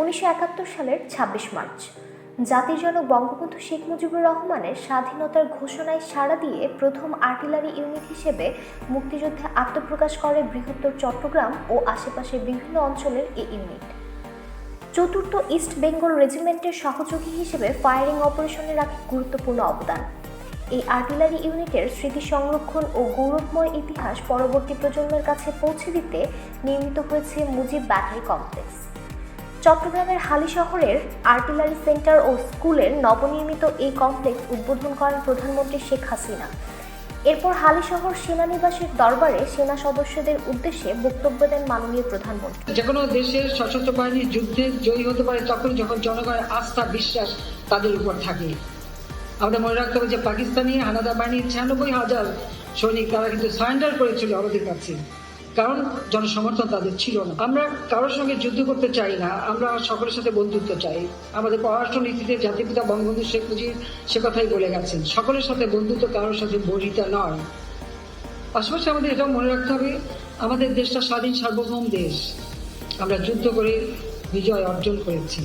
উনিশশো একাত্তর সালের ছাব্বিশ মার্চ। জাতির জনক বঙ্গবন্ধু শেখ মুজিবুর রহমানের স্বাধীনতার ঘোষণায় সাড়া দিয়ে প্রথম আর্টিলারি ইউনিট হিসেবে মুক্তিযুদ্ধে আত্মপ্রকাশ করে বৃহত্তর চট্টগ্রাম ও আশেপাশের বিভিন্ন অঞ্চলের এই ইউনিট। চতুর্থ ইস্ট বেঙ্গল রেজিমেন্টের সহযোগী হিসেবে ফায়ারিং অপারেশনে রাখে গুরুত্বপূর্ণ অবদান। এই আর্টিলারি ইউনিটের স্মৃতি সংরক্ষণ ও গৌরবময় ইতিহাস পরবর্তী প্রজন্মের কাছে পৌঁছে দিতে নির্মিত হয়েছে মুজিব ব্যাটারি কমপ্লেক্স। চট্টগ্রামের হালি শহরের আর্টিলারি সেন্টার ও স্কুলের নবনির্মিত এই কমপ্লেক্স উদ্বোধন করেন প্রধানমন্ত্রী শেখ হাসিনা। এরপর হালি শহর সেনানিবাসের দরবারে সেনা সদস্যদের উদ্দেশ্যে বক্তব্য দেন মাননীয় প্রধানমন্ত্রী। যে কোনো দেশের সশস্ত্র বাহিনী যুদ্ধে জয়ী হতে পারে তখন যখন জনগণের আস্থা, বিশ্বাস তাদের উপর থাকে। আমাদের মনে রাখতে হবে যে পাকিস্তানি হানাদার বাহিনীর ছিয়ানব্বই হাজার সৈনিক তারা কিন্তু সারেন্ডার করেছিল আমাদের কাছে। কারণ জনসমর্থন তাদের ছিল না। আমরা কারোর সঙ্গে যুদ্ধ করতে চাই না, আমরা সকলের সাথে বন্ধুত্ব চাই। আমাদের পররাষ্ট্র নীতিতে জাতিপিতা বঙ্গবন্ধু শেখ মুজিব সে কথাই বলে গেছেন, সকলের সাথে বন্ধুত্ব কারোর সাথে বরিতা নয়। পাশাপাশি আমাদের এটাও মনে রাখতে হবে, আমাদের দেশটা স্বাধীন সার্বভৌম দেশ। আমরা যুদ্ধ করে বিজয় অর্জন করেছি।